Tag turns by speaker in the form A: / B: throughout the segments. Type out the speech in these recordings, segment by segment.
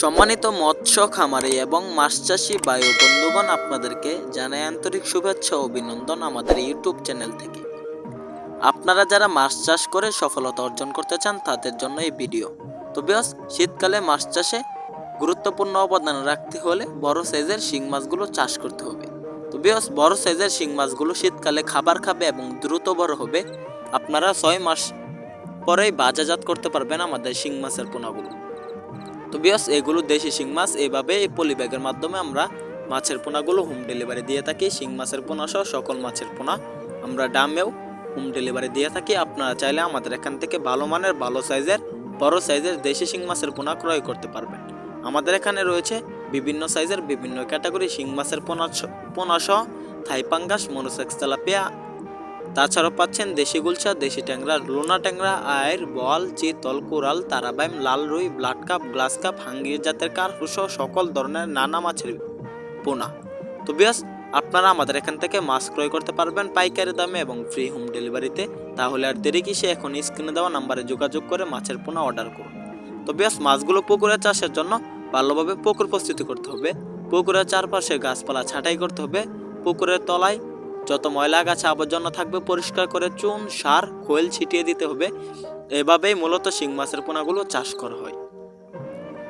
A: সম্মানিত মৎস্য খামারি এবং মাছ চাষি বায়ু বন্ধুগণ, আপনাদেরকে জানাই আন্তরিক শুভেচ্ছা ও অভিনন্দন আমাদের ইউটিউব চ্যানেল থেকে। আপনারা যারা মাছ চাষ করে সফলতা অর্জন করতে চান, তাদের জন্য এই ভিডিও। তো বেশ শীতকালে মাছ চাষে গুরুত্বপূর্ণ অবদান রাখতে হলে বড় সাইজের শিং মাছগুলো চাষ করতে হবে। তো বেশ বড় সাইজের শিং মাছগুলো শীতকালে খাবার খাবে এবং দ্রুত বড় হবে। আপনারা ছয় মাস পরেই বাজারজাত করতে পারবেন আমাদের শিং মাছের পোনাগুলো। তো বিয়স এগুলো দেশি শিং মাছ। এভাবে এই পলি ব্যাগের মাধ্যমে আমরা মাছের পোনাগুলো হোম ডেলিভারি দিয়ে থাকি। শিং মাছের পোনা সহ সকল মাছের পোনা আমরা ডামেও হোম ডেলিভারি দিয়ে থাকি। আপনারা চাইলে আমাদের এখান থেকে ভালো মানের, ভালো সাইজের বড় সাইজের দেশি শিং মাছের পোনা ক্রয় করতে পারবেন। আমাদের এখানে রয়েছে বিভিন্ন সাইজের বিভিন্ন ক্যাটাগরি শিং মাছের পোনা পোনা সহ থাইপাঙ্গাস মনোসেক্স তেলাপিয়া তাছাড়াও পাচ্ছেন দেশি গুলশা, দেশি ট্যাংরা, লোনা ট্যাংরা, আয়ের বল চিতল কোরাল, তারাবাইম, লাল রুই, ব্লাড কাপ, গ্লাস কাপ হাঙ্গির জাতের কার্পু সহ সকল ধরনের নানা মাছের পোনা। তো বিয়াস, আপনারা আমাদের এখান থেকে মাছ ক্রয় করতে পারবেন পাইকারি দামে এবং ফ্রি হোম ডেলিভারিতে তাহলে আর দেরি কিসে এখন স্ক্রিনে দেওয়া নাম্বারে যোগাযোগ করে মাছের পোনা অর্ডার করুন। তো বিয়াস, মাছগুলো পুকুরে চাষের জন্য ভালোভাবে পুকুর প্রস্তুতি করতে হবে। পুকুরের চারপাশে গাছপালা ছাঁটাই করতে হবে। পুকুরের তলায় যত ময়লা গাছা আবর্জনা থাকবে পরিষ্কার করে চুন, সার, খোল ছিটিয়ে দিতে হবে। এভাবেই মূলত শিং মাছের পোনাগুলো চাষ করা হয়।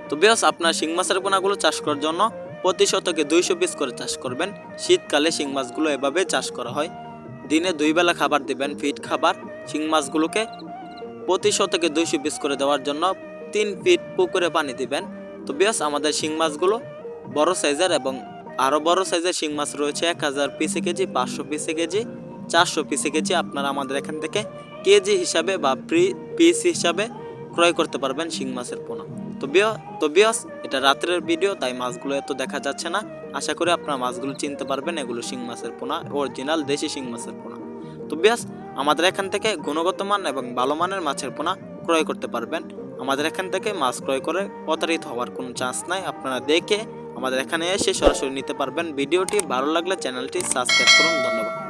A: তো বেশ আপনার শিং মাছের পোনাগুলো চাষ করার জন্য প্রতি শতকে দুইশো পিস করে চাষ করবেন। শীতকালে শিং মাছগুলো এভাবে চাষ করা হয়। দিনে দুই বেলা খাবার দিবেন, ফিট খাবার। শিং মাছগুলোকে প্রতি শতকে দুইশো পিস করে দেওয়ার জন্য তিন ফিট পুকুরে পানি দিবেন। তো বেশ আমাদের শিং মাছগুলো বড় সাইজের এবং আরও বড় সাইজের শিং মাছ রয়েছে, এক হাজার পিসে কেজি, পাঁচশো পিসে কেজি, চারশো পিসে কেজি। আপনারা আমাদের এখান থেকে কেজি হিসাবে বা প্রি পিস হিসাবে ক্রয় করতে পারবেন শিং মাছের পোনা। তো বিয়, তো বিয়স, এটা রাত্রের ভিডিও, তাই মাছগুলো এত দেখা যাচ্ছে না। আশা করি আপনারা মাছগুলো চিনতে পারবেন, এগুলো শিং মাছের পোনা অরিজিনাল দেশি শিং মাছের পোনা। তো বিয়স, আমাদের এখান থেকে গুণগত মান এবং ভালো মানের মাছের পোনা ক্রয় করতে পারবেন। আমাদের এখান থেকে মাছ ক্রয় করে প্রতারিত হওয়ার কোনো চান্স নাই। আপনারা দেখে আমাদের এখানে এসে সরাসরি নিতে পারবেন। ভিডিওটি ভালো লাগলে চ্যানেলটি সাবস্ক্রাইব করুন। ধন্যবাদ।